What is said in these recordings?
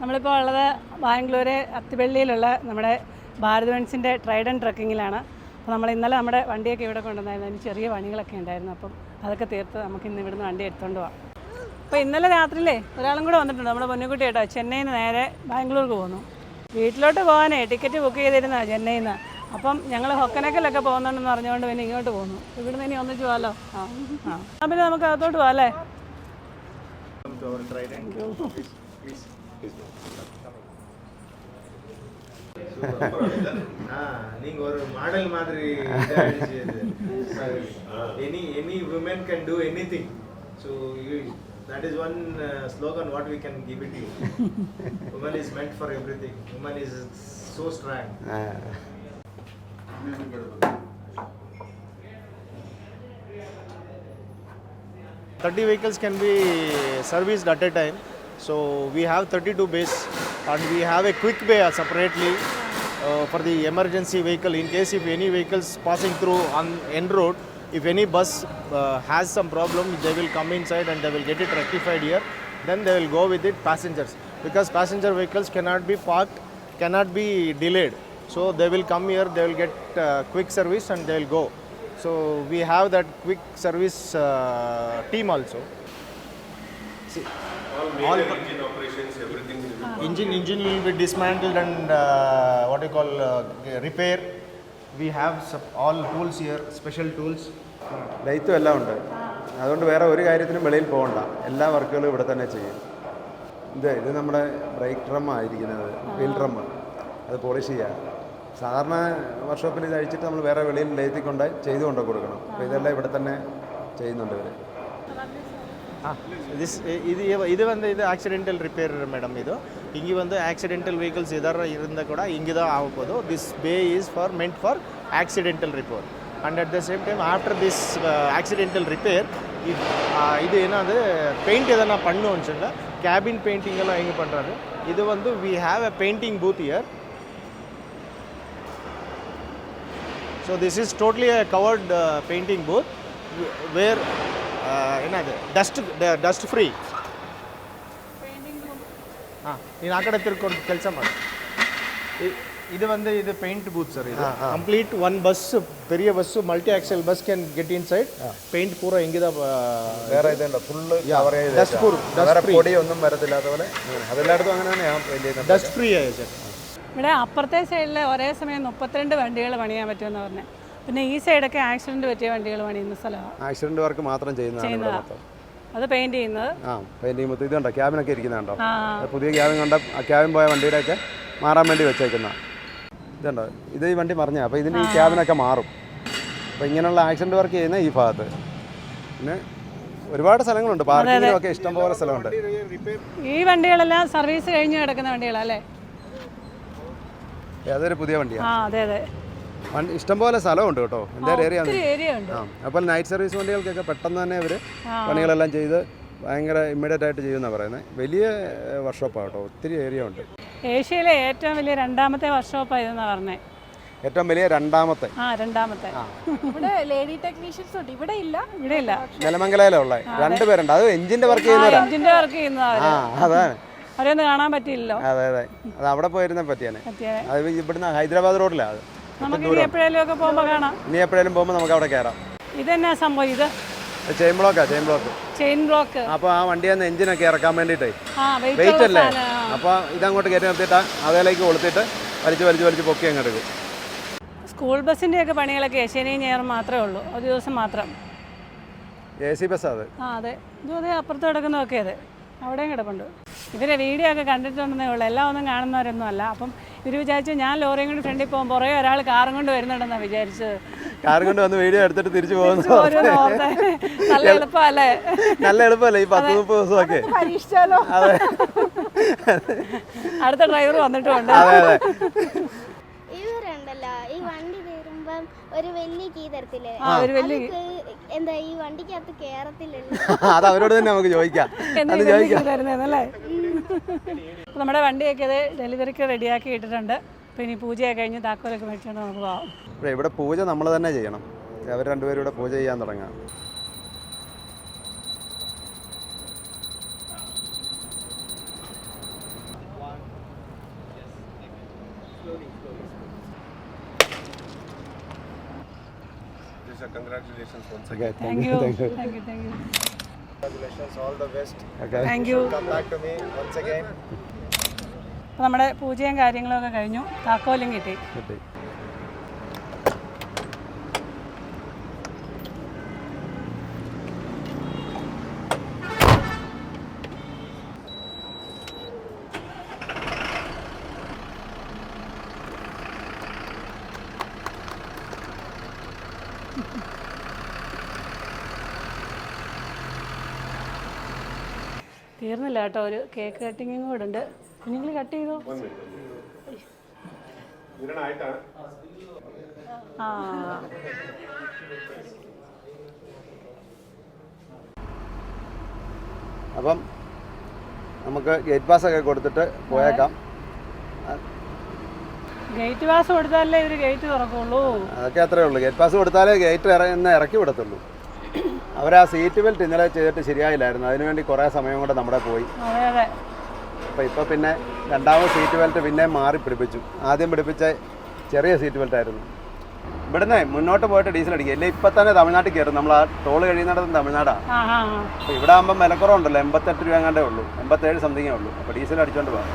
നമ്മളിപ്പോൾ ഉള്ളത് ബാംഗ്ലൂർ അത്തിപ്പള്ളിയിലുള്ള നമ്മുടെ ഭാരത് ട്രൈഡ് ആൻഡ് ട്രക്കിങ്ങിലാണ് അപ്പോൾ നമ്മൾ ഇന്നലെ നമ്മുടെ വണ്ടിയൊക്കെ ഇവിടെ കൊണ്ടുവന്നായിരുന്നു. അതിന് ചെറിയ പണികളൊക്കെ ഉണ്ടായിരുന്നു. അപ്പം അതൊക്കെ തീർത്ത് നമുക്ക് ഇന്ന് ഇവിടുന്ന് വണ്ടി എടുത്തുകൊണ്ട് പോകാം അപ്പോൾ ഇന്നലെ രാത്രിയിലേ ഒരാളും കൂടെ വന്നിട്ടുണ്ട്. നമ്മുടെ പൊന്നുകുട്ടി കേട്ടോ ചെന്നൈയിൽ നിന്ന് നേരെ ബാംഗ്ലൂർക്ക് പോകുന്നു. വീട്ടിലോട്ട് പോകാനേ ടിക്കറ്റ് ബുക്ക് ചെയ്തിരുന്ന ചെന്നൈയിൽ നിന്ന് അപ്പം ഞങ്ങൾ ഹൊക്കനക്കലൊക്കെ പോകുന്നുണ്ടെന്ന് അറിഞ്ഞുകൊണ്ട് പിന്നെ ഇങ്ങോട്ട് പോകുന്നു. ഇവിടുന്ന് ഇനി ഒന്നിച്ച് പോകാമല്ലോ ആ ആ. പിന്നെ നമുക്ക് അകത്തോട്ട് പോകാം അല്ലേ? to our trident. Please, please. நீங்க ஒரு மாடல் மாதிரி any any women can do anything so you, that is one uh, slogan what we can give it to you woman is meant for everything woman is so strong Thirty vehicles can be serviced at a time. So we have 32 bays and we have a quick bay separately uh, for the emergency vehicle in case if any vehicles passing through on end road if any bus uh, has some problem they will come inside and they will get it rectified here. Then they will go with it passengers because passenger vehicles cannot be parked cannot be delayed. So they will come here they will get uh, quick service and they will go. So we have that quick service uh, team also. See, all engine operations, everything will be engine engine will be dismantled and uh, what you call uh, repair. We have sub- all tools here special tools. ലൈറ്റും എല്ലാം ഉണ്ട്. അതുകൊണ്ട് വേറെ ഒരു കാര്യത്തിനും വെളിയിൽ പോകണ്ട. എല്ലാ വർക്കുകളും ഇവിടെ തന്നെ ചെയ്യും. ഇത് ഇത് നമ്മുടെ ബ്രേക്ക് ഡ്രം ആയിരിക്കുന്നത്. വീൽ ഡ്രം അത് പോളിഷ് ചെയ്യുക സാധാരണ വർക്ക്ഷോപ്പിൽ ഇത് അഴിച്ചിട്ട് നമ്മൾ വേറെ വെളിയിൽ ലൈറ്റിൽ കൊണ്ട് ചെയ്തു കൊണ്ട് കൊടുക്കണം. അപ്പോൾ ഇതെല്ലാം ഇവിടെ തന്നെ ചെയ്യുന്നുണ്ട് ഇവർ ದಿಸ್ ಇದು ಇದು ಒಂದು ಇದು ಆಕ್ಸಿಡೆಂಟಲ್ ರಿಪೇರ್ ಮೇಡಮ್ ಇದು ಹಿಂಗೆ ಒಂದು ಆಕ್ಸಿಡೆಂಟಲ್ ವೆಹಿಕಲ್ಸ್ ಇದಾರ ಇದರಿಂದ ಕೂಡ ಹಿಂಗಿದ ಆಗ್ಬೋದು this bay is for meant for accidental repair and at the same time after this accidental repair இது இது என்னது பெயிண்ட் எதனா பண்ணும் வச்சுங்க கேபின் பெயிண்டிங் எல்லாம் எங்கே பண்ணுறாரு இது வந்து we have a painting booth here so this is totally a covered painting booth where wh- where uh, ಏನದು ಡಸ್ಟ್ ಡಸ್ಟ್ ಫ್ರೀ ಹಾಂ ನೀನು ಆ ಕಡೆ ತಿರ್ಕೊಂಡು ಕೆಲಸ ಮಾಡು ಇ- ಇದು வந்து ಇದು ಪೇಂಟ್ ಬೂತ್ ಸರ್ ಇದು ಕಂಪ್ಲೀಟ್ ಒನ್ ಬಸ್ பெரிய bus multi axle bus can get inside paint பூரா இங்கே தான் വേറെ ഇതുണ്ട് ഫുള്ള് കവർ ചെയ്ത് dust proof, dust വേറെ free. പൊടിയൊന്നും വരത്തില്ലാത്ത പോലെ അങ്ങനെ. അതെല്ലായിടത്തും അങ്ങനെ തന്നെയാണ് പെയിന്റ് ചെയ്യുന്നത് டஸ்ட் ஃப்ரீ ஆயிடுச்சு ഇവിടെ അപ്പുറത്തെ സൈഡിൽ ഒരേ സമയം മുപ്പത്തിരണ്ട് വണ്ടികൾ പണിയാൻ പറ്റുമെന്ന് പറഞ്ഞത് പിന്നെ ഈ സൈഡൊക്കെ ആക്സിഡന്റ് പറ്റിയ വണ്ടികൾ പണിയുന്ന സ്ഥലമാണ് ആക്സിഡന്റ് വർക്ക് മാത്രം ചെയ്യുന്നതാണ് അത് പെയിന്റ് ചെയ്യുന്നത്. ആ പെയിന്റ് ചെയ്യുമ്പോൾ ഇതുണ്ടോ ക്യാബിനൊക്കെ ഇരിക്കുന്നുണ്ടോ? പുതിയ ക്യാബിൻ കണ്ട ആ ക്യാബിൻ പോയ വണ്ടിയുടെയൊക്കെ മാറാൻ വേണ്ടി വെച്ചേക്കുന്ന ഇതുണ്ടോ? ഇത് ഈ വണ്ടി മറിഞ്ഞ അപ്പോൾ ഇതിന്റെ ഈ ക്യാബിനൊക്കെ മാറും. അപ്പോൾ ഇങ്ങനെയുള്ള ആക്സിഡന്റ് വർക്ക് ചെയ്യുന്ന ഈ ഭാഗത്ത്. പിന്നെ ഒരുപാട് സ്ഥലങ്ങളുണ്ട്. പാർക്കിങ്ങിനും ഒക്കെ ഇഷ്ടംപോലെ സ്ഥലമുണ്ട്. ഈ വണ്ടികളെല്ലാം സർവീസ് കഴിഞ്ഞ് കിടക്കുന്ന വണ്ടികളല്ലേ അതൊരു പുതിയ വണ്ടിയാണ് ആ അതെ അതെ. ഇഷ്ടംപോലെ സ്ഥലമുണ്ട് കേട്ടോ. എന്തായാലും ഏരിയ ഒത്തിരി ഏരിയ ഉണ്ട്. അപ്പോൾ നൈറ്റ് സർവീസ് വണ്ടികൾക്കൊക്കെ പെട്ടെന്ന് തന്നെ അവർ പണികളെല്ലാം ചെയ്ത് ഭയങ്കര ഇമ്മീഡിയറ്റ് ആയിട്ട് ചെയ്യുമെന്നാണ് പറയുന്നത്. വലിയ വർക്ക്ഷോപ്പാണ് കേട്ടോ. ഒത്തിരി ഏരിയ ഉണ്ട്. ഏഷ്യയിലെ ഏറ്റവും വലിയ രണ്ടാമത്തെ വർക്ക്ഷോപ്പാണ് ഇതെന്നാണ് പറഞ്ഞത് ഏറ്റവും വലിയ രണ്ടാമത്തെ. ആ രണ്ടാമത്തെ. ഇവിടെ ലേഡി ടെക്നീഷ്യൻസ് ഉണ്ട്. ഇവിടെ ഇല്ല. ഇവിടെ ഇല്ല. നിലമംഗലയിലുള്ള രണ്ടുപേരുണ്ട് അത്. എഞ്ചിന്റെ വർക്ക് ചെയ്യുന്നവരാ. എഞ്ചിന്റെ വർക്ക് ചെയ്യുന്നവരാ. ആ അതാണ്. അവരൊന്നും കാണാൻ പറ്റിയില്ലല്ലോ. അതെ അതെ. അത് അവിടെ പോയിരുന്ന പറ്റിയാണ്. അത് ഇവിടുന്ന് ഹൈദരാബാദ് റോഡിലാണ് അത്. നമുക്ക് ഇനി എപ്പോഴേലും ഒക്കെ പോകുമ്പോൾ കാണാം. ഇനി എപ്പോഴേലും പോകുമ്പോൾ നമുക്ക് അവിടെ കയറാം ഇതെന്നാ സംഭവം ഇത്? ചെയിൻ ബ്ലോക്കാ ചെയിൻ ബ്ലോക്ക്. Chain block. അപ്പോൾ ആ വണ്ടിയെന്ന് എഞ്ചിനൊക്കെ ഇറക്കാൻ വേണ്ടിയിട്ടേ. ആ വെയിറ്റ് അല്ലേ? അപ്പൊ ഇതങ്ങോട്ട് കയറ്റി നിർത്തിയിട്ട് അതേലേക്ക് കൊളുത്തിട്ട് വലിച്ച് വലിച്ച് വലിച്ച് പൊക്കി അങ്ങോട്ട് സ്കൂൾ ബസ്സിന്റെയൊക്കെ പണികളൊക്കെ ശനിയും ഞായറും മാത്രമേ ഉള്ളൂ. ഒരു ദിവസം മാത്രം. എ സി ബസ് അത്. ആ അതെ. ഇതും അതേ അപ്പുറത്ത് കിടക്കുന്നതൊക്കെ അതെ. അവിടെയും കിടപ്പുണ്ട്. ഇവരെ വീഡിയോ ഒക്കെ കണ്ടിട്ടുണ്ടെന്നേ ഉള്ളൂ. എല്ലാം ഒന്നും കാണുന്നവരൊന്നും അല്ല. അപ്പം ഇവർ വിചാരിച്ചു ഞാൻ ലോറിയും കൊണ്ട് ഫ്രണ്ടിൽ പോകും. പുറകെ ഒരാൾ കാറും കൊണ്ട് വരുന്നുണ്ടെന്നാണ് വിചാരിച്ചത്. കാറും കൊണ്ട് വന്ന് വീഡിയോ എടുത്തിട്ട് തിരിച്ചു പോകുന്നു. നല്ല എളുപ്പമല്ലേ? നല്ല എളുപ്പമല്ലേ ഈ പത്ത് മുപ്പത് ദിവസമൊക്കെ? പരീക്ഷിച്ചാലോ? അതെ. അടുത്ത ഡ്രൈവർ വന്നിട്ടുണ്ട്. അതെ അതെ. ഇവരുണ്ടല്ലോ. ഈ വണ്ടി കയറുമ്പം ഒരു വലിയ കീ തരത്തില്ലേ? എന്താ ഈ വണ്ടിക്കകത്ത് കേറത്തില്ലല്ലോ? അത് അവരോട് തന്നെ നമുക്ക് ചോദിക്കാം. അത് ചോദിക്കാം. നമ്മുടെ വണ്ടിയൊക്കെ അത് ഡെലിവറിക്ക് റെഡിയാക്കി ഇട്ടിട്ടുണ്ട്. പിന്നെ ഇനി പൂജയൊക്കെ കഴിഞ്ഞ് താക്കോലൊക്കെ മേടിച്ചുകൊണ്ട് നമുക്ക് പോകാം ഇവിടെ ഇവിടെ പൂജ നമ്മൾ തന്നെ ചെയ്യണം. അവർ രണ്ടുപേരും ഇവിടെ പൂജ ചെയ്യാൻ തുടങ്ങാം Congratulations once You. thank, you. Thank you. Thank you. Congratulations, all the best. Okay. Thank you. you. Come back to me once again. അപ്പോൾ നമ്മുടെ പൂജയും കാര്യങ്ങളൊക്കെ കഴിഞ്ഞു താക്കോലും കിട്ടി കിട്ടി തീർന്നില്ല കേട്ടോ ഒരു കേക്ക് കട്ടിങ്ങും കൂടെ ഉണ്ട്. നിങ്ങൾ കട്ട് ചെയ്തോ? ആ. അപ്പം നമുക്ക് ഗേറ്റ് പാസ് ഒക്കെ കൊടുത്തിട്ട് പോയേക്കാം. ഗേറ്റ് പാസ് കൊടുത്താലേ ഇവർ ഗേറ്റ് തുറക്കുള്ളൂ. അതൊക്കെ അത്രേ ഉള്ളൂ. ഗേറ്റ് പാസ് കൊടുത്താലേ ഗേറ്റ് ഇറങ്ങി ഇറക്കി വിടത്തുള്ളൂ. അവർ ആ സീറ്റ് ബെൽറ്റ് ഇന്നലെ ചെയ്തിട്ട് ശരിയായില്ലായിരുന്നു. അതിനുവേണ്ടി കുറേ സമയം കൂടെ നമ്മുടെ പോയി. അതെ അതെ. അപ്പോൾ ഇപ്പോൾ പിന്നെ രണ്ടാമത് സീറ്റ് ബെൽറ്റ് പിന്നെ മാറി പിടിപ്പിച്ചു. ആദ്യം പിടിപ്പിച്ച ചെറിയ സീറ്റ് ബെൽറ്റ് ആയിരുന്നു. ഇവിടുന്ന് മുന്നോട്ട് പോയിട്ട് ഡീസൽ അടിക്കുക. ഇല്ലേ ഇപ്പം തന്നെ തമിഴ്നാട്ടിൽ കയറും. നമ്മൾ ആ ടോൾ കഴിയുന്നിടത്ത് തമിഴ്നാടാണ് അപ്പൊ അപ്പോൾ ഇവിടെ ആകുമ്പോൾ വിലക്കുറവുണ്ടല്ലോ എൺപത്തെട്ട് രൂപ എങ്ങാണ്ടേ ഉള്ളൂ. എൺപത്തേഴ് സംതിങ്ങേ ഉള്ളൂ. അപ്പോൾ ഡീസൽ അടിച്ചോണ്ട് പോകാം.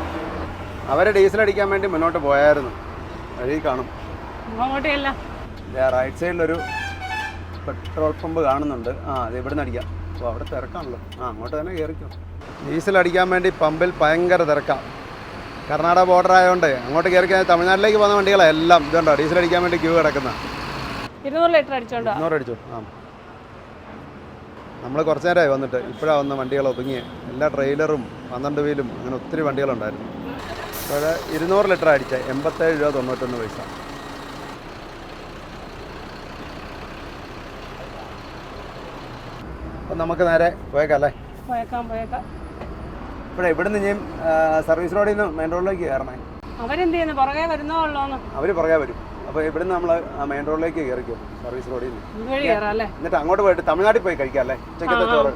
അവർ ഡീസൽ അടിക്കാൻ വേണ്ടി മുന്നോട്ട് പോയായിരുന്നു. വഴി കാണും. റൈറ്റ് സൈഡിലൊരു പെട്രോൾ പമ്പ് കാണുന്നുണ്ട്. ആ അത് ഇവിടെ നിന്ന് അടിക്കാം. അപ്പോൾ അവിടെ തിരക്കാണല്ലോ. ആ അങ്ങോട്ട് തന്നെ കയറിക്കോ. ഡീസൽ അടിക്കാൻ വേണ്ടി പമ്പിൽ ഭയങ്കര തിരക്കാം. കർണാടക ബോർഡർ ആയതുകൊണ്ട് അങ്ങോട്ട് കയറി കഴിഞ്ഞാൽ തമിഴ്നാട്ടിലേക്ക് പോകുന്ന വണ്ടികളാണ് എല്ലാം. ഇതുണ്ടോ ഡീസൽ അടിക്കാൻ വേണ്ടി ക്യൂ കിടക്കുന്ന. ഇരുന്നൂറ് ലിറ്റർ അടിച്ചോണ്ടോ ഇരുന്നൂറ് അടിച്ചു? ആ. നമ്മൾ കുറച്ച് നേരമായി വന്നിട്ട് ഇപ്പോഴാണ് വന്ന വണ്ടികൾ ഒതുങ്ങിയ. എല്ലാ ട്രെയിലറും പന്ത്രണ്ട് വീലും അങ്ങനെ ഒത്തിരി വണ്ടികളുണ്ടായിരുന്നു. അപ്പോൾ ഇരുന്നൂറ് ലിറ്റർ അടിച്ച എൺപത്തേഴ് രൂപ തൊണ്ണൂറ്റൊന്ന് പൈസ. അപ്പം നമുക്ക് നേരെ പോയേക്കാം അല്ലേ? പോയേക്കാം പോയേക്കാം. ഇവിടെ ഇവിടുന്ന് ഞാൻ സർവീസ് റോഡിൽ നിന്ന് മെയിൻ റോഡിലേക്ക് കയറണേ. അവരെന്ത് ചെയ്യുന്നു പുറകെ വരുന്നോ ഉള്ളോന്ന്? അവർ പുറകെ വരും. അപ്പോൾ ഇവിടുന്ന് നമ്മൾ മെയിൻ റോഡിലേക്ക് കയറിക്കും സർവീസ് റോഡിൽ നിന്ന് എന്നിട്ട് അങ്ങോട്ട് പോയിട്ട് തമിഴ്നാട്ടിൽ പോയി കഴിക്കാം അല്ലേ? ഉച്ചക്കത്തെ ചോറ്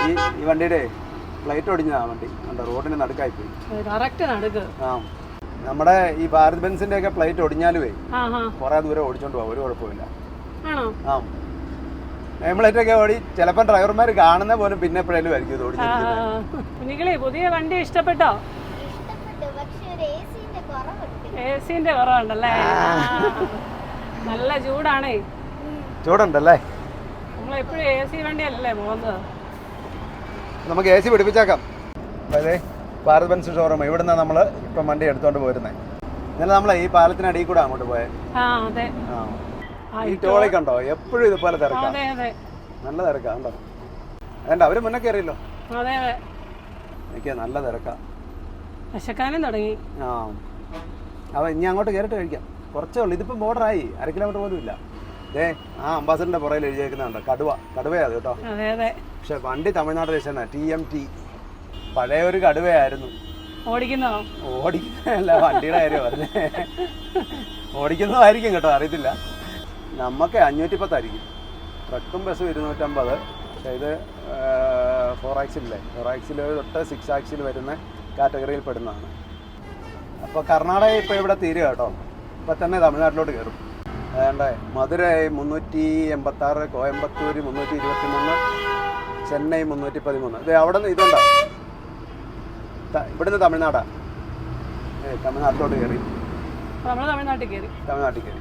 ഈ ഈ വണ്ടിയുടെ ഫ്ലൈറ്റ് ഒടിഞ്ഞതാ വണ്ടി. കണ്ടോ റോഡിന് നടുക്കായി പോയി. കറക്റ്റ് നടുക്ക്. ആ. നമ്മുടെ ഈ ഭാരത് ബെൻസിന്റെ ഒക്കെ ഫ്ലൈറ്റ് ഒടിഞ്ഞാലുവേ കൊറേ ദൂരം ഓടിച്ചോണ്ട് പോവാ. ഒരു കുഴപ്പമില്ല ആ. എംപ്ലൈറ്റൊക്കെ ഓടി ചിലപ്പോൾ ഡ്രൈവർമാർ കാണുന്ന പോലും പിന്നെ എപ്പോഴേലും ആയിരിക്കും ഇത് ആ ഓടിച്ചിരിക്കുന്നത്. പുതിയ വണ്ടി ഇഷ്ടപ്പെട്ടോ? ഇഷ്ടപ്പെട്ടു പക്ഷെ ഒരു എ സിന്റെ കുറവുണ്ടല്ലേ. നല്ല ചൂടാണേ. ചൂടുണ്ടല്ലേ? നമ്മളെപ്പോഴും എ സി വണ്ടിയല്ലേ പോകുന്നത്? നമുക്ക് എ സി പിടിപ്പിച്ചേക്കാം. അതെ ഭാരത് ബെൻസ് ഷോറൂം ഇവിടുന്ന് നമ്മൾ ഇപ്പം വണ്ടി എടുത്തോണ്ട് പോരുന്നത് ഇന്നലെ നമ്മൾ ഈ പാലത്തിനടിയിൽ കൂടെ അങ്ങോട്ട് പോയത് ആ അതെ. ആ, ഈ ടോളിൽ കണ്ടോ? എപ്പോഴും ഇതുപോലെ തിരക്കാം. നല്ല തിരക്കാ കണ്ടോ? വേണ്ട അവർ മുന്നേ കയറിയല്ലോ അതെ അതെ. എനിക്ക് നല്ല തിരക്കാ. വിശക്കാനും തുടങ്ങി. ആ. അവ ഇനി അങ്ങോട്ട് കയറിട്ട് കഴിക്കാം. കുറച്ചേ ഉള്ളൂ. ഇതിപ്പം ബോർഡറായി അര കിലോമീറ്റർ പോലും ഇല്ല. ഏ ആ അംബാസഡറിന്റെ പുറകിൽ എഴുതിയേക്കുന്നുണ്ട്. കടുവ. കടുവയാ കേട്ടോ. പക്ഷെ വണ്ടി Tamil Nadu register T M T പഴയ ഒരു കടുവയായിരുന്നു. ഓടിക്കുന്നോ? ഓടിക്കുന്നതല്ല വണ്ടിയുടെ കാര്യം പറഞ്ഞേ. ഓടിക്കുന്നതായിരിക്കും കേട്ടോ. അറിയത്തില്ല. നമുക്ക് അഞ്ഞൂറ്റി പത്തായിരിക്കും ട്രക്കും ബസ്സും ഇരുന്നൂറ്റമ്പത്. പക്ഷേ ഇത് ഫോർ ആക്സിലല്ലേ ഫോർ ആക്സിൽ തൊട്ട് സിക്സ് ആക്സിൽ വരുന്ന കാറ്റഗറിയിൽ പെടുന്നതാണ്. അപ്പോൾ കർണാടക ഇപ്പോൾ ഇവിടെ തീരുക കേട്ടോ. ഇപ്പം തന്നെ തമിഴ്നാട്ടിലോട്ട് കയറും അതുകൊണ്ട് മധുരൈ മുന്നൂറ്റി എൺപത്താറ് കോയമ്പത്തൂർ മുന്നൂറ്റി ഇരുപത്തി മൂന്ന് ചെന്നൈ മുന്നൂറ്റി പതിമൂന്ന് ഇത് അവിടെ നിന്ന് ഇതുണ്ടോ ഇവിടുന്ന് തമിഴ്നാടാ? ഏ തമിഴ്നാട്ടിലോട്ട് കയറി തമിഴ്നാട്ടിൽ കയറി തമിഴ്നാട്ടിൽ കയറി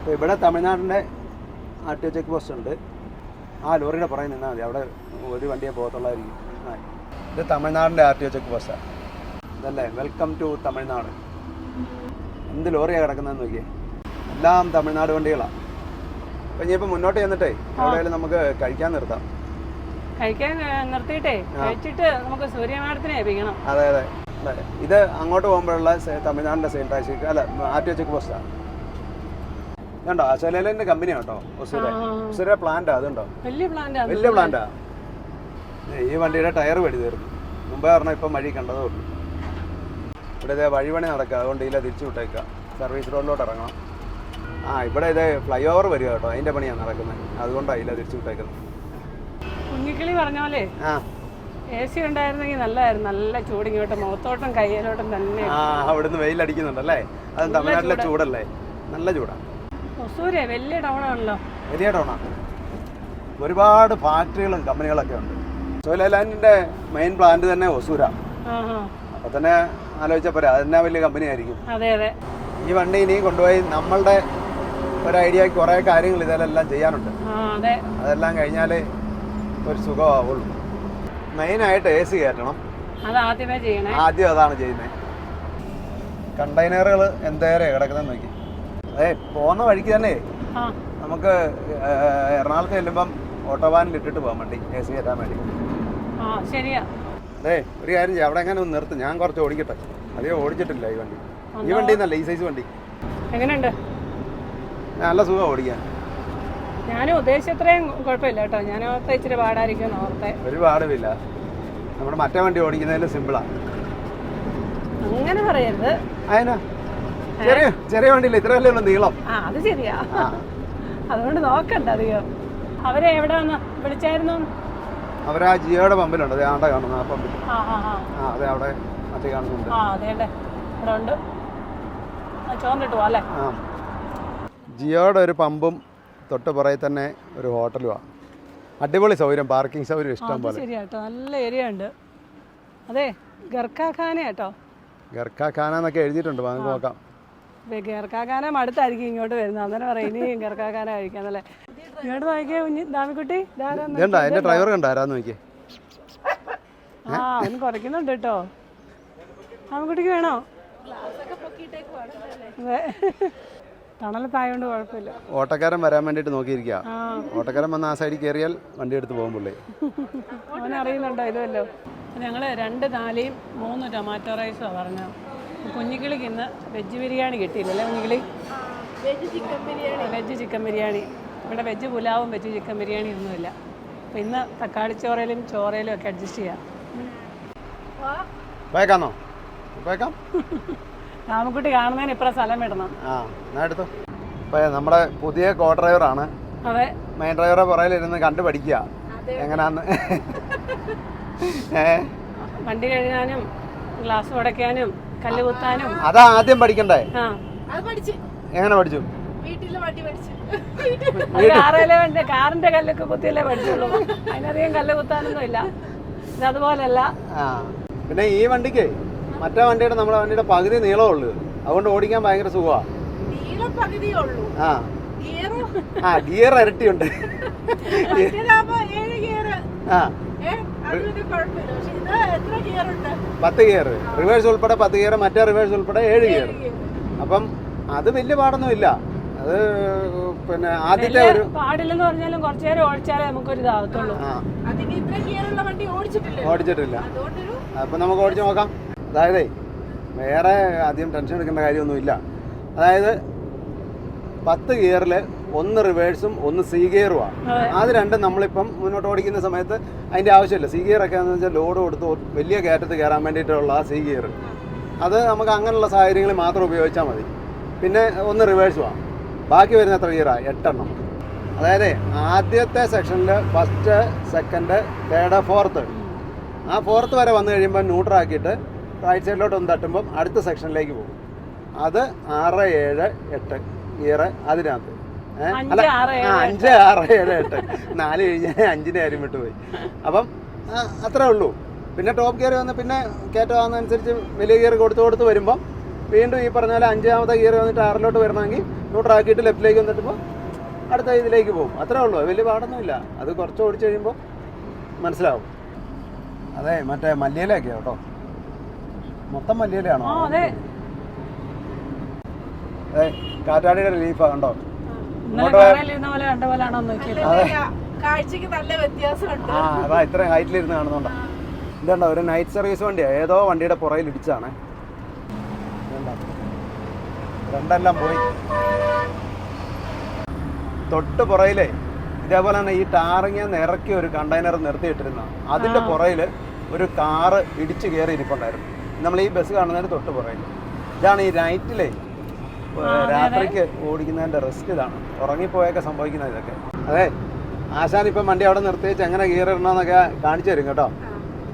അപ്പോൾ ഇവിടെ തമിഴ്നാടിന്റെ R T O check post ഉണ്ട് ആ ലോറിയുടെ പുറകെ നിന്നാൽ മതി. അവിടെ ഒരു വണ്ടിയെ പോകത്തുള്ളതായിരിക്കും ആ. ഇത് തമിഴ്നാടിന്റെ ആർ ടി ഒ ചെക്ക് പോസ്റ്റാണ് ഇതല്ലേ? Welcome to Tamil Nadu. എന്ത് ലോറിയാണ് കിടക്കുന്നതെന്ന് നോക്കിയേ. എല്ലാം തമിഴ്നാട് വണ്ടികളാണ് അപ്പം ഇനിയിപ്പോൾ മുന്നോട്ട് ചെന്നിട്ടേ എവിടെയായാലും നമുക്ക് കഴിക്കാൻ നിർത്താം. കഴിക്കാൻ നിർത്തിയിട്ടേ. കഴിച്ചിട്ട് നമുക്ക് ഏൽപ്പിക്കണം. അതെ അതെ. ഇത് അങ്ങോട്ട് പോകുമ്പോഴുള്ള തമിഴ്നാടിന്റെ തമിഴ്നാടിന്റെ സെയിൽ ടാക്സി അല്ല ആർ ടി ഒ ചെക്ക് പോസ്റ്റാണ് ഇതുണ്ടോ അശലേലന്റെ കമ്പനിയാണ് കേട്ടോ ഒസൂര ഒസൂര പ്ലാന്റാ അതുണ്ടോ? വലിയ പ്ലാന്റാ വലിയ പ്ലാന്റാ ഈ വണ്ടിയുടെ ടയർ വെടി തീർന്നു മുമ്പേ പറഞ്ഞാൽ ഇപ്പം വഴി കണ്ടതേ ഉള്ളൂ. ഇവിടെ ഇതേ വഴിപണി നടക്കുക അതുകൊണ്ട് ഇതിലെ തിരിച്ചു വിട്ടേക്കുക. സർവീസ് റോഡിലോട്ട് ഇറങ്ങണം. ആ ഇവിടെ ഇതേ ഫ്ലൈ ഓവർ വരിക കേട്ടോ അതിന്റെ പണിയാണ് നടക്കുന്നത് അതുകൊണ്ടാണ് ഇതിലെ തിരിച്ചു വിട്ടേക്കുന്നത്. കുഞ്ഞിക്കിളി പറഞ്ഞ പോലെ ആ. എ സി ഉണ്ടായിരുന്നെങ്കിൽ നല്ലതായിരുന്നു. നല്ല ചൂടിങ്ങോട്ട് മുഖത്തോട്ടും കയ്യിലോട്ടും തന്നെ. ആ അവിടുന്ന് വെയിലടിക്കുന്നുണ്ടല്ലേ? അത് തമിഴ്നാട്ടിലെ ചൂടല്ലേ? നല്ല ചൂടാണ് ഒസൂരെ വലിയ ടൗൺ ആണല്ലോ. വലിയ ടൗണാണ് ഒരുപാട് ഫാക്ടറികളും കമ്പനികളൊക്കെ ഉണ്ട്. സോലാൻഡിന്റെ മെയിൻ പ്ലാന്റ് തന്നെ ഒസൂര അപ്പൊ തന്നെ ആലോചിച്ചാൽ പോരാ അത് തന്നെ വലിയ കമ്പനി ആയിരിക്കും. അതെ അതെ. ഈ വണ്ടി ഇനി കൊണ്ടുപോയി നമ്മളുടെ ഒരു ഐഡിയ കുറെ കാര്യങ്ങൾ ഇതിലെല്ലാം ചെയ്യാനുണ്ട്. അതെല്ലാം കഴിഞ്ഞാൽ ഒരു സുഖമാവുള്ളൂ. മെയിനായിട്ട് എ സി കയറ്റണം. ആദ്യം അതാണ് ചെയ്യുന്നത്. കണ്ടെയ്നറുകൾ എന്തേരെ കിടക്കുന്നത് നോക്കി. അതെ പോകുന്ന വഴിക്ക് തന്നെ നമുക്ക് എറണാകുളത്ത് ചെല്ലുമ്പം ഓട്ടോവാനിൽ ഇട്ടിട്ട് പോകാൻ വേണ്ടി എ സി കയറ്റാൻ വേണ്ടി. അതെ ഒരു കാര്യം ചെയ്യാം. അവിടെ എങ്ങനെ ഒന്ന് നിർത്തും. ഞാൻ കുറച്ച് ഓടിക്കട്ടെ. അധികം ഓടിച്ചിട്ടില്ല ഈ വണ്ടി. ഈ വണ്ടി എന്നല്ല ഈ സൈസ് വണ്ടി. എങ്ങനെയുണ്ട്? നല്ല സുഖം ഓടിക്കാൻ. ഞാനും ഉദ്ദേശിച്ചത്രയും കുഴപ്പമില്ല കേട്ടോ. ഞാൻ ഓർത്ത ഇച്ചിരി പാടായിരിക്കും ഓർത്തെ. ഒരു പാടുമില്ല. നമ്മുടെ മറ്റേ വണ്ടി ഓടിക്കുന്നതിൽ സിമ്പിളാണ് അങ്ങനെ പറയരുത്. അതിനാ ചെറിയ ചെറിയ വണ്ടിയില്ല ഇത്രയല്ലേ ഉള്ളൂ നീളം. ആ അത് ശരിയാ. അതുകൊണ്ട് നോക്കണ്ട അധികം. അവരെ എവിടെ വന്ന് വിളിച്ചായിരുന്നു? അവരാ ആ ജിയോയുടെ പമ്പിലുണ്ട്. അതെ ആണ്ട കാണുന്നു ആ പമ്പിൽ. ആ ആ ആ. ആ അതെ അവിടെ മറ്റേ കാണുന്നുണ്ട്. ആ അതേണ്ടേ ഇവിടെ ഉണ്ട്. ആ ചോന്നിട്ട് പോവാ അല്ലേ? ആ. ജിയോയുടെ ഒരു പമ്പും തൊട്ട് പുറകിൽ തന്നെ ഒരു ഹോട്ടലുമാണ് അടിപൊളി സൗകര്യം പാർക്കിംഗ് സൗകര്യം ആ, ഇഷ്ടം അത് പോലെ. ശരിയാ കേട്ടോ. നല്ല ഏരിയ ഉണ്ട്. അതെ ഗർക്കാഖാന കേട്ടോ. ഗർഖ ഖാന എന്നൊക്കെ എഴുതിയിട്ടുണ്ട് വാങ്ങി നോക്കാം. ഗർക്കാഖാന അടുത്തായിരിക്കും ഇങ്ങോട്ട് വരുന്നത്. അന്നേരം പറയും ഇനി ഗർക്കാഖാന കഴിക്കാന്നല്ലേ ഇങ്ങോട്ട് നോക്കിയേ കുഞ്ഞി ദാമിക്കുട്ടി ഇതുണ്ടോ? അതിന്റെ ഡ്രൈവർ കണ്ടോ ആരാന്ന് നോക്കിയേ. ആ അവന് കുറയ്ക്കുന്നുണ്ട് കേട്ടോ. ദാമിക്കുട്ടിക്ക് വേണോ? തണലത്തായോണ്ട് കുഴപ്പമില്ല. ഓട്ടക്കാരൻ വരാൻ വേണ്ടിയിട്ട് നോക്കിയിരിക്കുക ഓട്ടക്കാരൻ വന്ന ആ സൈഡിൽ കയറിയാൽ വണ്ടി എടുത്ത് പോകും പുള്ളി. അവനറിയുന്നുണ്ടോ ഇതുമല്ലോ ഞങ്ങൾ രണ്ട് നാലിയും മൂന്ന് ടൊമാറ്റോ റൈസാണ് പറഞ്ഞത്. കുഞ്ഞിക്കിളിക്ക് ഇന്ന് വെജ് ബിരിയാണി കിട്ടിയില്ലല്ലേ Kunjikili veg chicken biryani. Veg chicken biryani. ഇവിടെ വെജ് പുലാവും വെജ് ചിക്കൻ ബിരിയാണി ഒന്നുമില്ല. അപ്പം ഇന്ന് തക്കാളി ചോറയിലും ചോറയിലും ഒക്കെ അഡ്ജസ്റ്റ് ചെയ്യാം. പോയേക്കാന്നോ പോയേക്കാം രാമക്കുട്ടി കാണുന്നതിന് ഇപ്പറ സ്ഥലം വിടണം. ആ എന്നാ എടുത്തോ. നമ്മുടെ പുതിയ കോ ഡ്രൈവറാണ് അതെ. മെയിൻ ഡ്രൈവറെ പുറകിലിരുന്ന് കണ്ടു പഠിക്കുക എങ്ങനെയാന്ന് ഏ? വണ്ടി കഴുകാനും ഗ്ലാസ് ഉടയ്ക്കാനും കല്ല് കുത്താനും. അതാ ആദ്യം പഠിക്കണ്ടേ? ആ. അത് പഠിച്ച്. എങ്ങനെ പഠിച്ചു? കാറിലെ വണ്ടി കാറിന്റെ കല്ലൊക്കെ കുത്തിയല്ലേ പഠിച്ചുള്ളൂ. അതിനധികം കല്ല് കുത്താനൊന്നും ഇല്ല. ഇത് അതുപോലല്ല. ആ. പിന്നെ ഈ വണ്ടിക്ക് മറ്റേ വണ്ടിയുടെ നമ്മുടെ വണ്ടിയുടെ പകുതി നീളമുള്ളൂ അതുകൊണ്ട് ഓടിക്കാൻ ഭയങ്കര സുഖമാണ് ആ. ആ ഗിയർ ഇരട്ടിയുണ്ട്. മറ്റേതാകുമ്പോ ഏഴ് ഗിയർ ആ. പത്ത് ഗിയർ റിവേഴ്സ് ഉൾപ്പെടെ പത്ത് ഗിയർ മറ്റേ റിവേഴ്സ് ഉൾപ്പെടെ ഏഴ് ഗിയർ അപ്പം അത് വലിയ പാടൊന്നുമില്ല. അത് പിന്നെ ആദ്യത്തെ ഒരു പാടില്ലെന്ന് പറഞ്ഞാലും കുറച്ചു നേരം ഓടിച്ചാലേ നമുക്കൊരു ഇതാകത്തുള്ളൂ. ഓടിച്ചിട്ടില്ല. അപ്പം നമുക്ക് ഓടിച്ചു നോക്കാം. അതായത് വേറെ ആദ്യം ടെൻഷൻ എടുക്കേണ്ട കാര്യമൊന്നുമില്ല. അതായത് പത്ത് ഗിയറിൽ ഒന്ന് റിവേഴ്സും ഒന്ന് സി ഗിയറുമാണ് അതെ. രണ്ടും നമ്മളിപ്പം മുന്നോട്ട് ഓടിക്കുന്ന സമയത്ത് അതിന്റെ ആവശ്യമില്ല. സി ഗിയർ ഒക്കെ എന്ന് വെച്ചാൽ ലോഡ് കൊടുത്ത് വലിയ കയറ്റത്ത് കയറാൻ വേണ്ടിയിട്ടുള്ള ആ സി ഗിയർ അത് നമുക്ക് അങ്ങനെയുള്ള സാഹചര്യങ്ങളിൽ മാത്രം ഉപയോഗിച്ചാൽ മതി. പിന്നെ ഒന്ന് റിവേഴ്സുമാണ് ബാക്കി വരുന്ന എത്ര ഗിയറാണ് എട്ടെണ്ണം. അതായത് ആദ്യത്തെ സെക്ഷനിൽ ഫസ്റ്റ് സെക്കൻഡ് തേർഡ് ഫോർത്ത് ആ ഫോർത്ത് വരെ വന്നു കഴിയുമ്പോൾ ന്യൂട്രാക്കിയിട്ട് റൈറ്റ് സൈഡിലോട്ട് ഒന്ന് തട്ടുമ്പം അടുത്ത സെക്ഷനിലേക്ക് പോകും. അത് ആറ് ഏഴ് എട്ട് ഗിയർ അതിനകത്ത്. അല്ല, അഞ്ച് ആറ് ഏഴ് എട്ട്. നാല് കഴിഞ്ഞ് അഞ്ചിന്റെ കാര്യം വിട്ടുപോയി അപ്പം അത്രേ ഉള്ളൂ. പിന്നെ ടോപ്പ് ഗിയർ വന്ന് പിന്നെ കയറ്റമാകുന്നതനുസരിച്ച് വലിയ ഗിയർ കൊടുത്ത് കൊടുത്ത് വരുമ്പം വീണ്ടും ഈ പറഞ്ഞ പോലെ അഞ്ചാമത്തെ ഗിയർ വന്നിട്ട് ആറിലോട്ട് വരണമെങ്കിൽ ന്യൂട്രാക്കിയിട്ട് ലെഫ്റ്റിലേക്ക് വന്നിട്ട് അടുത്ത ഇതിലേക്ക് പോകും. അത്രേ ഉള്ളൂ. വലിയ പാടൊന്നുമില്ല. അത് കുറച്ച് ഓടിച്ചു കഴിയുമ്പോൾ മനസ്സിലാവും. അതെ മറ്റേ മല്ലിയിലൊക്കെയാ കേട്ടോ. മൊത്തം മല്ലിയിലാണോ അതെ. അതെ കാറ്റാടിയുടെ റിലീഫാ കണ്ടോ? കാഴ്ചക്ക് നല്ല വ്യത്യാസമുണ്ട്. ആ അതാ ഇത്രയും ഹൈറ്റിലിരുന്ന് കാണുന്നുണ്ടോ. ഇതുണ്ടോ ഒരു നൈറ്റ് സർവീസ് വണ്ടിയാ? ഏതോ വണ്ടിയുടെ പുറയിൽ ഇടിച്ചാണ്. രണ്ടെല്ലാം പോയി. തൊട്ട് പുറയിലെ ഇതേപോലെ തന്നെ ഈ ടാറിങ് ഇറക്കി ഒരു കണ്ടെയ്നർ നിർത്തിയിട്ടിരുന്ന അതിന്റെ പുറയിൽ ഒരു കാറ് ഇടിച്ചു കയറി ഇരിപ്പുണ്ടായിരുന്നു നമ്മൾ ഈ ബസ് കാണുന്നതിന് തൊട്ട് പുറയിൽ ഇതാണ് ഈ നൈറ്റിലെ രാത്രിക്ക് ഓടിക്കുന്നതിന്റെ റിസ്ക് ഇതാണ്. ഉറങ്ങിപ്പോയൊക്കെ സംഭവിക്കുന്ന ഇതൊക്കെ. അതെ ആശാൻ ഇപ്പം വണ്ടി അവിടെ നിർത്തി വെച്ച് എങ്ങനെ ഗിയർ ഇടണമെന്നൊക്കെ കാണിച്ചു തരും കേട്ടോ.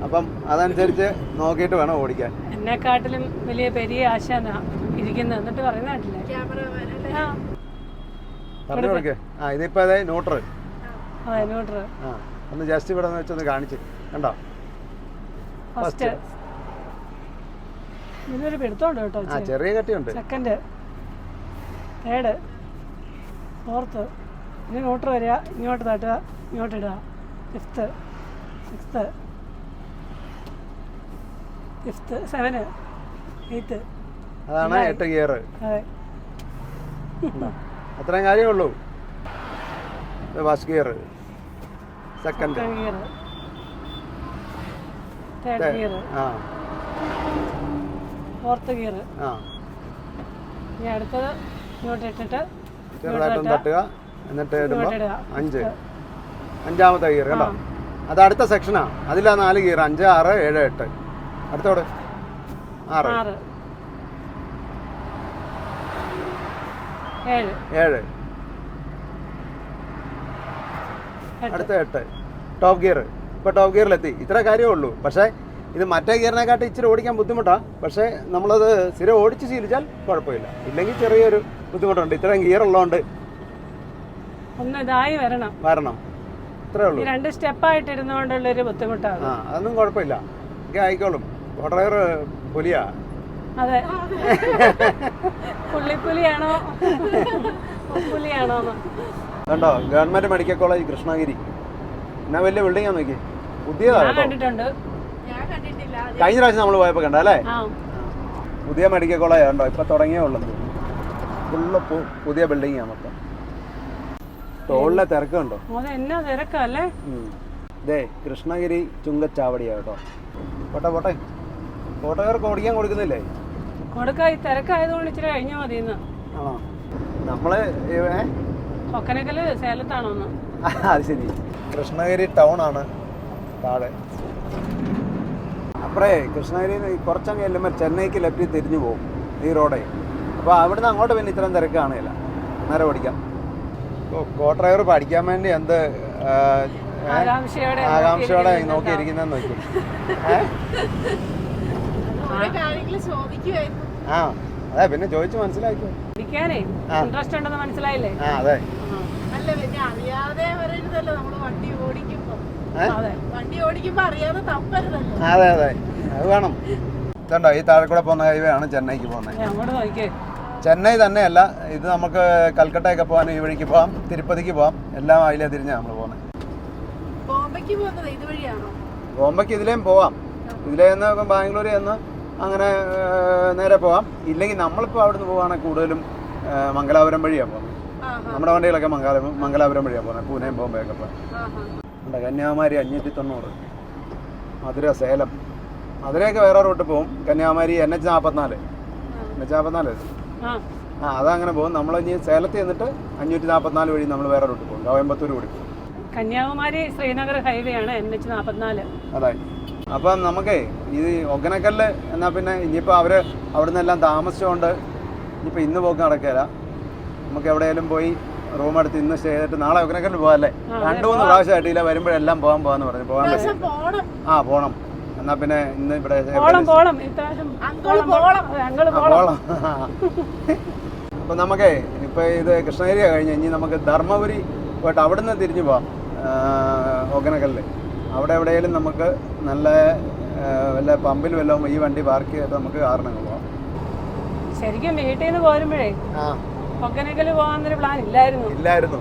അപ്പം അതനുസരിച്ച് നോക്കിയിട്ട് വേണം ഓടിക്കാൻ. എന്നെക്കാട്ടിലും വലിയ പെരിയ ആശാനാ ഇരിക്കുന്നത്. എന്നിട്ട് പറയുന്ന ക്യാമറമാൻ അല്ലേ? ആ. ഇതിപ്പോൾ അതെ ന്യൂട്രൽ. ആ ഒന്ന് ജസ്റ്റ് ഇവിടെ വെച്ചൊന്ന് കാണിച്ച്. കണ്ടോ? ഫസ്റ്റ്. ഇതിനൊരു പിടുത്തമുണ്ട് കേട്ടോ ആ ചെറിയ കട്ടിയുണ്ട്. സെക്കൻഡ് തേർഡ് ഫോർത്ത് ഇനി നോട്ട് വരിക. ഇങ്ങോട്ട് തട്ടുക. ഇങ്ങോട്ട് ഇടുക. Fifth. Sixth. Fifth. Seven. Eighth. അതാണ് എട്ട് ഗിയർ അതെ. അത്രയും കാര്യമുള്ളൂ. First gear second gear third gear ആ. ഫോർത്ത് ഗിയർ ആ. ഇനി അടുത്തത് ചെറുതായിട്ടൊന്ന് തട്ടുക. എന്നിട്ട് ഇടുമ്പോൾ അഞ്ച്. അഞ്ചാമത്തെ ഗിയർ കേട്ടോ അത് അടുത്ത സെക്ഷനാ അതിലാ നാല് ഗിയർ അഞ്ച് ആറ് ഏഴ് എട്ട്. അടുത്തോട് ആറ്. ഏഴ്. ഏഴ്. അടുത്ത എട്ട്. ടോപ്പ് ഗിയർ ഇപ്പോൾ ടോപ്പ് ഗിയറിലെത്തി ഇത്ര കാര്യമേ ഉള്ളൂ. പക്ഷേ ഇത് മറ്റേ ഗിയറിനെക്കാട്ടി ഇച്ചിരി ഓടിക്കാൻ ബുദ്ധിമുട്ടാണ് പക്ഷേ നമ്മളത് സ്ഥിരം ഓടിച്ച് ശീലിച്ചാൽ കുഴപ്പമില്ല. ഇല്ലെങ്കിൽ ചെറിയൊരു ബുദ്ധിമുട്ടുണ്ട്. ഇത്രയും ഗിയർ ഉള്ളതുകൊണ്ട് ഒന്ന് ഇതായി വരണം. വരണം. ഇത്രേ ഈ ഉള്ളൂ രണ്ട് സ്റ്റെപ്പായിട്ട് ഇരുന്നുകൊണ്ടുള്ളൊരു ബുദ്ധിമുട്ടാണ്. ആ അതൊന്നും കുഴപ്പമില്ല. ഒക്കെ ആയിക്കോളും. ഡ്രൈവർ പുലിയാ. അതെ. പുള്ളിപ്പുലിയാണോ? പുലിയാണോ കണ്ടോ? Government medical college Krishnagiri. എന്നാ വലിയ ബിൽഡിംഗാ നോക്കി? പുതിയതാണ് കണ്ടിട്ടുണ്ട്. ഞാൻ കണ്ടിട്ടില്ല. കഴിഞ്ഞ പ്രാവശ്യം നമ്മൾ പോയപ്പോ കണ്ട അല്ലേ? പുതിയ മെഡിക്കൽ കോളേജ് ഉണ്ടോ ഇപ്പൊ തുടങ്ങിയേ ഉള്ളൂ. ഫുള്ള് പുതിയ ബിൽഡിംഗ് ആണ് മൊത്തം. ടോളിലെ തിരക്കുണ്ടോ? എന്നാ തിരക്കല്ലേ? ഇതേ കൃഷ്ണഗിരി ചുങ്കച്ചാവടിയാ കേട്ടോ പോട്ടെ പോട്ടെ. ഫോട്ടോക്കാർക്ക് ഓടിക്കാൻ കൊടുക്കുന്നില്ലേ? കൊടുക്ക ഈ തിരക്കായതുകൊണ്ട് ഇച്ചിരി കഴിഞ്ഞാ മതി ആണോ? നമ്മൾ ഒക്കനക്കൽ സേലത്താണോ അത് ശരി. കൃഷ്ണഗിരി ടൗൺ ആണ് താഴെ. അപ്പറേ കൃഷ്ണഗിരി കുറച്ചങ്ങ് ചെല്ലുമ്പോൾ ചെന്നൈക്ക് ലെഫ്റ്റിൽ തിരിഞ്ഞു പോകും ഈ റോഡേ. അപ്പോൾ അവിടുന്ന് അങ്ങോട്ട് പിന്നെ ഇത്രയും തിരക്ക് കാണില്ല. നേരെ ഓടിക്കാം. കോ ഡ്രൈവർ പഠിക്കാൻ വേണ്ടി എന്ത്? ആകാംക്ഷയോടെ നോക്കിയിരിക്കുന്ന നോക്കി ആ അതെ പിന്നെ ചോദിച്ചു മനസ്സിലാക്കി ഇൻട്രസ്റ്റ് ഉണ്ടെന്ന് മനസ്സിലായില്ലേ? ആ അതെ. അല്ല പിന്നെ അറിയാതെ വരരുതല്ലോ നമ്മൾ വണ്ടി ഓടിക്കുമ്പോ. വണ്ടി ഓടിക്കുമ്പോ അറിയാതെ തപ്പരുതല്ലോ. അതെ അതെ. അത് വേണം. ഇതുണ്ടോ ഈ താഴെ കൂടെ പോകുന്ന ഹൈവേ ആണ് ചെന്നൈക്ക് പോകുന്നത്. ചെന്നൈ തന്നെയല്ല ഇത് നമുക്ക് കൽക്കട്ടയൊക്കെ പോകാൻ ഈ വഴിക്ക് പോകാം തിരുപ്പതിക്ക് പോകാം എല്ലാം അതിലേ തിരിഞ്ഞാണ് നമ്മൾ പോകുന്നത്. ബോംബെക്ക് പോകുന്നത് ഇതിലേയും പോവാം. ഇതിലേ നിന്ന് ബാംഗ്ലൂരിൽ നിന്ന് അങ്ങനെ നേരെ പോവാം. ഇല്ലെങ്കിൽ നമ്മളിപ്പോൾ അവിടുന്ന് പോവുകയാണെങ്കിൽ കൂടുതലും മംഗലാപുരം വഴിയാണ് പോകുന്നത് നമ്മുടെ വണ്ടികളൊക്കെ മംഗലാപുരം മംഗലാപുരം വഴിയാണ് പോകുന്നത് പൂനെയും ബോംബെയൊക്കെ പോകാം ആഹാ. ഉണ്ട് കന്യാകുമാരി അഞ്ഞൂറ്റി തൊണ്ണൂറ് മധുര സേലം. മധുരയൊക്കെ വേറെ റൂട്ട് പോകും കന്യാകുമാരി എൻ എച്ച് നാൽപ്പത്തിനാല് എൻ എച്ച് നാൽപ്പത്തിനാല് ആ. അതങ്ങനെ പോകും. നമ്മൾ ഇനി സേലത്ത് ചെന്നിട്ട് അഞ്ഞൂറ്റി നാൽപ്പത്തിനാല് വഴി നമ്മൾ വേറെ റൂട്ട് പോകും. കോയമ്പത്തൂർ കൂടി. പോകും കന്യാകുമാരി ശ്രീനഗർ ഹൈവേ ആണ് എൻ എച്ച് നാൽപ്പത്തിനാല് അതെ. അപ്പം നമുക്കേ ഇത് ഒഗനക്കല്ല് എന്നാൽ പിന്നെ ഇനിയിപ്പോൾ അവർ അവിടെ നിന്നെല്ലാം താമസിച്ചുകൊണ്ട് ഇനിയിപ്പോൾ ഇന്ന് പോക്ക് നടക്കില്ല നമുക്ക് എവിടെയെങ്കിലും പോയി റൂം എടുത്ത് ഇന്ന് സ്റ്റേ ചെയ്തിട്ട് നാളെ ഒഗനക്കല്ല് പോകാമല്ലേ രണ്ടു മൂന്ന് പ്രാവശ്യം ആയിട്ടില്ല വരുമ്പോഴെല്ലാം പോകാൻ പോകാന്ന് പറഞ്ഞു. പോകാൻ പറ്റും. ആ പോണം. എന്നാൽ പിന്നെ ഇന്ന് ഇവിടെ ഇപ്രാവശ്യം അപ്പൊ നമുക്കേ ഇപ്പൊ ഇത് കൃഷ്ണഗിരിയ കഴിഞ്ഞ് ഇനി നമുക്ക് ധർമ്മപുരി പോയിട്ട് അവിടെ നിന്ന് തിരിഞ്ഞു പോവാം. ഒഗനക്കല്ല് അവിടെ എവിടെയെങ്കിലും നമുക്ക് നല്ല വല്ല പമ്പിൽ വല്ലതും ഈ വണ്ടി പാർക്ക് ചെയ്തിട്ട് നമുക്ക് കാരണങ്ങൾ പോവാം. ശരിക്കും വീട്ടിൽ നിന്ന് പോരുമ്പോഴേ ഒക്കനക്കൽ പോകാന്നൊരു പ്ലാൻ ഇല്ലായിരുന്നു. ഇല്ലായിരുന്നു.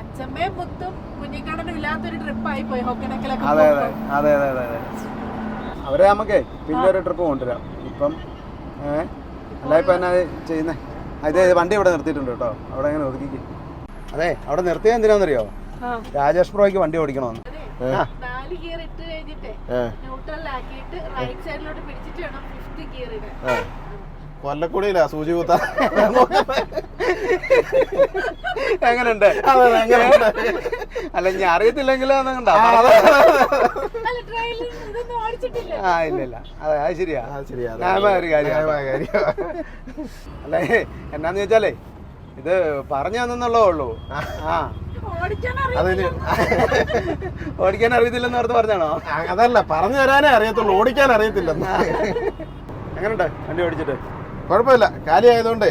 അച്ഛമ്മയും മുത്തും കുഞ്ഞിക്കണ്ണനും ഇല്ലാത്തൊരു ട്രിപ്പായി പോയി ഒക്കനക്കലൊക്കെ അതെ അതെ അതെ അതെ അതെ. അവരെ നമുക്കേ പിന്നെ ഒരു ട്രിപ്പ് കൊണ്ടുവരാം. ഇപ്പം ഏഹ് അല്ല ഇപ്പം എന്നാ ചെയ്യുന്നേ? അതെ വണ്ടി ഇവിടെ നിർത്തിയിട്ടുണ്ട് കേട്ടോ. അവിടെ അങ്ങനെ ഒതുക്കി അതെ അവിടെ നിർത്തിയത് എന്തിനാണെന്നറിയോ രാജേഷ് പ്രോയ്ക്ക് വണ്ടി ഓടിക്കണമെന്ന്. ഗിയർ ഇട്ട് കഴിഞ്ഞിട്ട് ന്യൂട്രലാക്കിയിട്ട് റൈറ്റ് സൈഡിലോട്ട് പിടിച്ചിട്ട് വേണം ഫിഫ്ത് ഗിയറിന്. കൊല്ലക്കുടിയില്ല സൂചി കൂത്ത എങ്ങനെയുണ്ട് അല്ല ഇനി അറിയത്തില്ലെങ്കിൽ ആ ഇല്ല ഇല്ല അതെ അത് ശരിയാ. ന്യായമായ ഒരു അല്ല എന്നാന്ന് ചോദിച്ചാലേ ഇത് പറഞ്ഞു തന്നുള്ളേ ഉള്ളൂ. ആ. ഓടിക്കാൻ അറിയത്തില്ലെന്ന് ഓർത്ത് പറഞ്ഞാണോ? അതല്ല പറഞ്ഞു തരാനേ അറിയത്തുള്ളൂ ഓടിക്കാൻ അറിയത്തില്ലെന്ന്. എങ്ങനെയുണ്ട് വണ്ടി ഓടിച്ചിട്ട്? കുഴപ്പമില്ല. കാലി ആയതുകൊണ്ടേ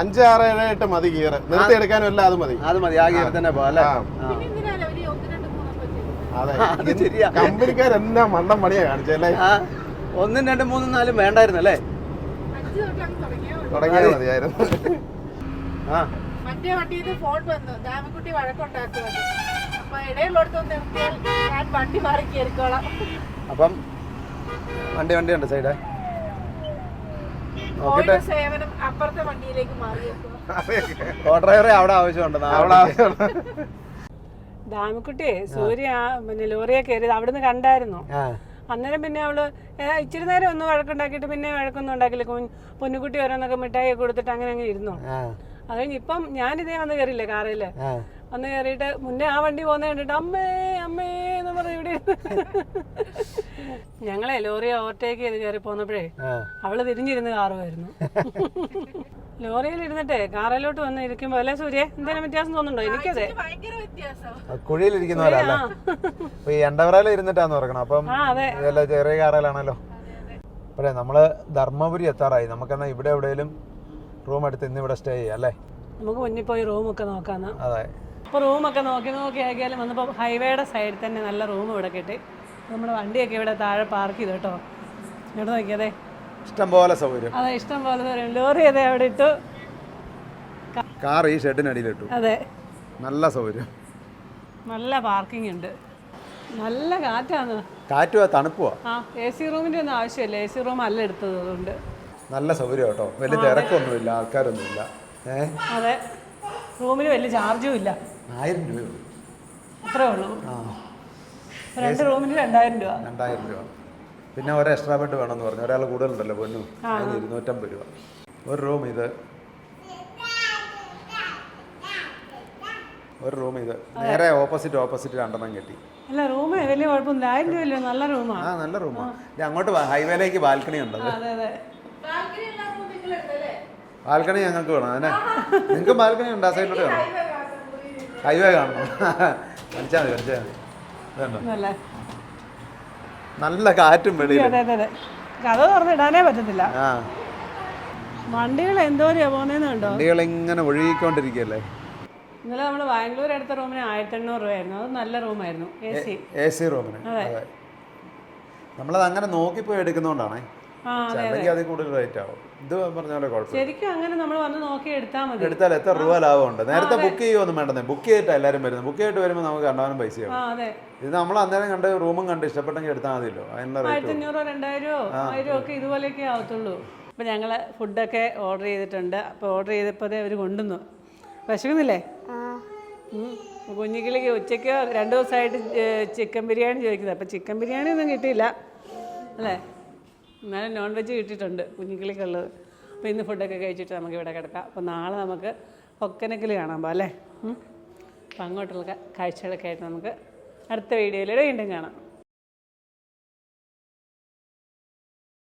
അഞ്ച് ആറ് ഏഴ് എട്ട് മതി ഗിയർ നിർത്തി എടുക്കാനും എല്ലാം അത് മതി. അത് മതി. ആ ഗിയർ തന്നെ ചെയ്യുന്നത്? അതെ. മണ്ടം പണിയാ കാണിച്ചല്ലേ ഒന്നും രണ്ടും മൂന്നും നാലും വേണ്ടായിരുന്നു അല്ലേ? തുടങ്ങിയാൽ മതി. മതിയായിരുന്നു. ആ. മറ്റേ വണ്ടിയിൽ നിന്ന് ഫോൺ വന്നു. ദാമക്കുട്ടി വഴക്കുണ്ടാക്കുന്നത് അപ്പൊ ഇടയിലുള്ളടത്തൊന്ന് നിർത്തിയാൽ ഞാൻ വണ്ടി മാറി കയറിക്കോളാം. അപ്പം വണ്ടി വണ്ടി ഉണ്ട് സൈഡ്. സേവനം അപ്പുറത്തെ വണ്ടിയിലേക്ക് ഡ്രൈവറെ അവിടെ ആവശ്യമുണ്ട് അവിടെ ദാമിക്കുട്ടി സൂര്യ ആ പിന്നെ ലോറിയെ കയറിയത് അവിടുന്ന് കണ്ടായിരുന്നു. അന്നേരം പിന്നെ അവൾ ഇച്ചിരി നേരം ഒന്ന് വഴക്കുണ്ടാക്കിയിട്ട് പിന്നെ വഴക്കൊന്നും ഉണ്ടാക്കില്ല. പൊന്നുകുട്ടി ഓരോന്നൊക്കെ മിഠായി കൊടുത്തിട്ട് അങ്ങനെ അങ്ങ് ഇരുന്നു. ആ. അത് കഴിഞ്ഞ് ഇപ്പം ഞാനിതേ വന്ന് കയറിയില്ലേ കാറിൽ. ആ വന്ന് കയറിയിട്ട് മുന്നേ ആ വണ്ടി പോകുന്ന കണ്ടിട്ട് അമ്മേ അമ്മേ എന്ന് പറഞ്ഞ് ഇവിടെ. ഞങ്ങളെ ലോറിയെ ഓവർടേക്ക് ചെയ്ത് കയറി പോന്നപ്പോഴേ അവൾ തിരിഞ്ഞിരുന്ന് കാറുമായിരുന്നു ലോറിയിൽ ഇരുന്നിട്ടേ കാറിലോട്ട് വന്ന് ഇരിക്കുമ്പോ അല്ലെ സൂര്യ? എന്തെങ്കിലും വ്യത്യാസം തോന്നുന്നുണ്ടോ? എനിക്കതെ. കുഴിയിലിരിക്കുന്നവരല്ലേ? ഈ എണ്ടവറയിൽ ഇരുന്നിട്ടാന്ന് ഓർക്കണം. അപ്പം ചെറിയ കാറയിലാണല്ലോ അപ്പോഴേ നമ്മൾ ധർമ്മപുരി എത്താറായി. നമുക്കെന്നാ ഇവിടെ എവിടെയെങ്കിലും റൂം എടുത്ത് ഇന്ന് ഇവിടെ സ്റ്റേ ചെയ്യാം അല്ലേ? നമുക്ക് മുന്നിൽ പോയി റൂമൊക്കെ നോക്കാന്ന്. അതെ. അപ്പോൾ റൂമൊക്കെ നോക്കി നോക്കി ആക്കിയാലും വന്നപ്പോൾ ഹൈവേയുടെ സൈഡിൽ തന്നെ നല്ല റൂം ഇവിടെ കിട്ടി. നമ്മുടെ വണ്ടിയൊക്കെ ഇവിടെ താഴെ പാർക്ക് ചെയ്തു കേട്ടോ. ഇവിടെ നോക്കിയതേ. ഇഷ്ടം പോലെ സൗകര്യം. അതെ ഇഷ്ടം പോലെ പറയും ലോറി അതെ അവിടെ ഇട്ടു. കാർ ഈ ഷെഡിനടിയിലിട്ടു അതെ. നല്ല സൗകര്യം. നല്ല പാർക്കിംഗ് ഉണ്ട്. നല്ല കാറ്റാണ്. കാറ്റുവാ തണുപ്പോ ആ എ സി റൂമിന്റെ ഒന്നും ആവശ്യമില്ല. എ സി റൂം അല്ല എടുത്തത് അതുകൊണ്ട്. നല്ല സൗകര്യം കേട്ടോ. വലിയ തിരക്കൊന്നുമില്ല ആൾക്കാരൊന്നുമില്ല. ഏ? അതെ. റൂമിന് വലിയ ചാർജും ഇല്ല. ആയിരം രൂപ അത്രേ ഉള്ളൂ? ആ. രണ്ട് റൂമിന് രണ്ടായിരം രൂപ. രണ്ടായിരം രൂപ. പിന്നെ ഒരു എക്സ്ട്രാ ബെഡ് വേണമെന്ന് പറഞ്ഞു. ഒരാൾ കൂടുതലുണ്ടല്ലോ പൊന്നു. അതിന് ഇരുന്നൂറ്റമ്പത് രൂപ. ഒരു റൂം ഇത്. ഒരു റൂം ഇത്. നേരെ ഓപ്പോസിറ്റ് ഓപ്പോസിറ്റ് രണ്ടെണ്ണം കെട്ടി. അല്ല റൂമ് വലിയ കുഴപ്പമില്ല ആയിരം രൂപ നല്ല റൂമാണ് ആ? നല്ല റൂമാണ് അങ്ങോട്ട് ഹൈവേയിലേക്ക് ബാൽക്കണി ഉണ്ട് അതെ അതെ. ബാൽക്കണി എല്ലാം നിങ്ങളുണ്ടല്ലേ ബാൽക്കണി ഞങ്ങൾക്ക് വേണം. അതെ നിങ്ങൾക്ക് ബാൽക്കണി ഉണ്ട് ആ സൈഡിലോട്ട് വേണം. ഹൈവേ കാണണം വലിച്ചാൽ മതി വലിച്ചാൽ മതി. ഇതുണ്ടോ നല്ല കാറ്റും വെളിയിൽ അതെ അതെ അതെ. കഥ തുറന്നിടാനേ പറ്റത്തില്ല. ആ. വണ്ടികൾ എന്തോരെയാ പോകുന്നതെന്ന് കണ്ടോ? വണ്ടികൾ ഇങ്ങനെ ഒഴുകിക്കൊണ്ടിരിക്കുകയല്ലേ? ഇന്നലെ നമ്മൾ ബാംഗ്ലൂർ എടുത്ത റൂമിന് ആയിരത്തി എണ്ണൂറ് രൂപയായിരുന്നു. അത് നല്ല റൂമായിരുന്നു. A C. എ സി റൂമിന്. അതെ. നമ്മളത് അങ്ങനെ നോക്കിപ്പോയി എടുക്കുന്നോണ്ടാണേ. അല്ലെങ്കിൽ അതിൽ കൂടുതൽ റേറ്റ് ആവും. ഇത് പറഞ്ഞ പോലെ കുഴപ്പമില്ല. ശരിക്കും അങ്ങനെ നമ്മൾ വന്ന് നോക്കി എടുത്താൽ മതി. എടുത്താൽ എത്ര രൂപ ലാഭമുണ്ട്? നേരത്തെ ബുക്ക് ചെയ്യുമൊന്നും വേണ്ടെന്നേ. ബുക്ക് ചെയ്തിട്ട് എല്ലാവരും വരുന്നത്. ബുക്ക് ചെയ്തിട്ട് വരുമ്പോൾ നമുക്ക് കണ്ടാലും പൈസയാവും ഇത് നമ്മൾ അന്നേരം കണ്ട് റൂമും കണ്ട് ഇഷ്ടപ്പെട്ടെങ്കിൽ എടുത്താൽ മതിയല്ലോ. അതിനുള്ള റേറ്റ് അഞ്ഞൂറോ രണ്ടായിരമോ ആയിരം ഒക്കെ ഇതുപോലെയൊക്കെ ആവത്തുള്ളൂ. അപ്പോൾ ഞങ്ങൾ ഫുഡൊക്കെ ഓർഡർ ചെയ്തിട്ടുണ്ട്. അപ്പോൾ ഓർഡർ ചെയ്തപ്പോൾ അവർ കൊണ്ടുവന്നു. വിശക്കുന്നില്ലേ. കുഞ്ഞിക്കിളിക്ക് ഉച്ചയ്ക്ക് രണ്ട് ദിവസമായിട്ട് ചിക്കൻ ബിരിയാണി ചോദിക്കുന്നത്. അപ്പോൾ ചിക്കൻ ബിരിയാണി ഒന്നും കിട്ടിയില്ല. അല്ലേ? എന്നാലും നോൺ വെജ് കിട്ടിയിട്ടുണ്ട് കുഞ്ഞിക്കിളിക്കുള്ളത്. അപ്പോൾ ഇന്ന് ഫുഡൊക്കെ കഴിച്ചിട്ട് നമുക്ക് ഇവിടെ കിടക്കാം. അപ്പോൾ നാളെ നമുക്ക് ഒക്കനക്കിൽ കാണാൻ പോകാം അല്ലേ. അപ്പോൾ അങ്ങോട്ടുള്ള കാഴ്ചകളൊക്കെ ആയിട്ട് നമുക്ക് അടുത്ത വീഡിയോയിൽ വീണ്ടും കാണാം.